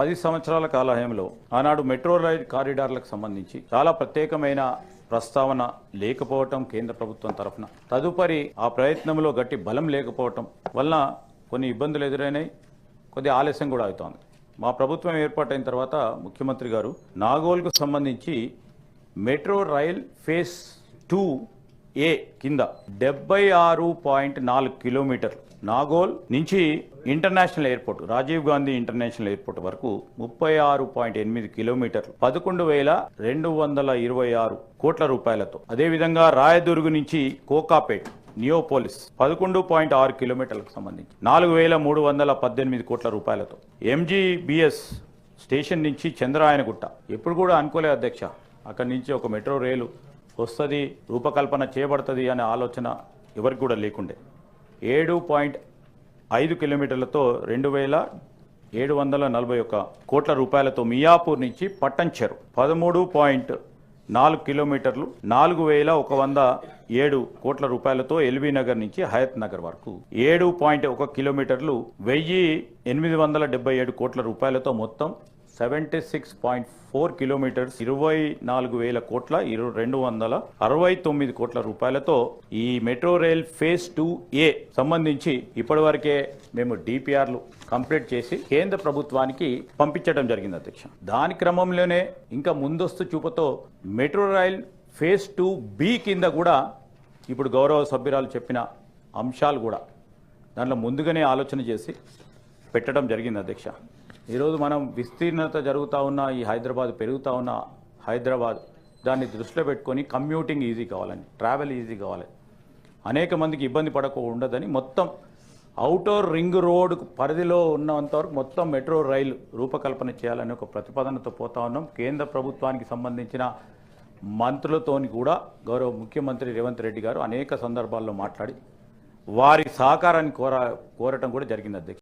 పది సంవత్సరాల కాలహయంలో ఆనాడు మెట్రో రైల్ కారిడార్లకు సంబంధించి చాలా ప్రత్యేకమైన ప్రస్తావన లేకపోవటం కేంద్ర ప్రభుత్వం తరఫున. తదుపరి ఆ ప్రయత్నంలో గట్టి బలం లేకపోవటం వలన కొన్ని ఇబ్బందులు ఎదురైనాయి కొద్ది ఆలస్యం కూడా అవుతోంది. మా ప్రభుత్వం ఏర్పాటైన తర్వాత ముఖ్యమంత్రి గారు నాగోల్కు సంబంధించి metro rail phase two A కింద డెబ్బై ఆరు పాయింట్ నాలుగు కిలోమీటర్లు నాగోల్ నుంచి international airport Rajiv Gandhi international airport వరకు ముప్పై ఆరు పాయింట్ ఎనిమిది కిలోమీటర్లు పదకొండు వేల రెండు వందల ఇరవై ఆరు కోట్ల రూపాయలతో. అదేవిధంగా రాయదుర్గు నుంచి కోకాపేట్ నియోపోలిస్ పదకొండు పాయింట్ ఆరు కిలోమీటర్లకు సంబంధించి నాలుగు వేల మూడు వందల పద్దెనిమిది కోట్ల రూపాయలతో. ఎంజీబీఎస్ స్టేషన్ నుంచి చంద్రాయనగుట్ట. ఎప్పుడు కూడా అనుకోలే అధ్యక్ష అక్కడి నుంచి ఒక మెట్రో రైలు వస్తుంది రూపకల్పన చేయబడుతుంది అనే ఆలోచన ఎవరికి కూడా లేకుండే. ఏడు పాయింట్ ఐదు కిలోమీటర్లతో రెండు వేల ఏడు వందల నలభై ఒక్క కోట్ల రూపాయలతో మియాపూర్ నుంచి పట్టంచెరు పదమూడు పాయింట్ నాలుగు కిలోమీటర్లు నాలుగు వేల ఒక వంద ఏడు కోట్ల రూపాయలతో ఎల్బీ నగర్ నుంచి హయత్ నగర్ వరకు. ఏడు పాయింట్ ఒక కిలోమీటర్లు వెయ్యి ఎనిమిది వందల డెబ్బై ఏడు కోట్ల రూపాయలతో మొత్తం seventy six point four kilometers ఇరవై నాలుగు వేల కోట్ల ఇరు రెండు వందల అరవై తొమ్మిది కోట్ల రూపాయలతో ఈ metro rail phase two A సంబంధించి ఇప్పటివరకే మేము డిపిఆర్లు కంప్లీట్ చేసి కేంద్ర ప్రభుత్వానికి పంపించడం జరిగింది అధ్యక్ష. దాని క్రమంలోనే ఇంకా ముందస్తు చూపుతో metro rail phase two B కింద కూడా ఇప్పుడు గౌరవ సభ్యురాలు చెప్పిన అంశాలు కూడా దాంట్లో ముందుగానే ఆలోచన చేసి పెట్టడం జరిగింది అధ్యక్ష. ఈరోజు మనం విస్తీర్ణత జరుగుతూ ఉన్న ఈ హైదరాబాద్ పెరుగుతూ ఉన్న హైదరాబాద్ దాన్ని దృష్టిలో పెట్టుకొని కమ్యూటింగ్ ఈజీ కావాలని ట్రావెల్ ఈజీ కావాలి. అనేక మందికి ఇబ్బంది పడక ఉండదని మొత్తం అవుటర్ రింగ్ రోడ్ పరిధిలో ఉన్నంతవరకు మొత్తం మెట్రో రైలు రూపకల్పన చేయాలని ఒక ప్రతిపాదనతో పోతా ఉన్నాం. కేంద్ర ప్రభుత్వానికి సంబంధించిన మంత్రులతోని కూడా గౌరవ ముఖ్యమంత్రి రేవంత్ రెడ్డి గారు అనేక సందర్భాల్లో మాట్లాడి వారి సహకారాన్ని కోర కోరటం కూడా జరిగింది అధ్యక్ష.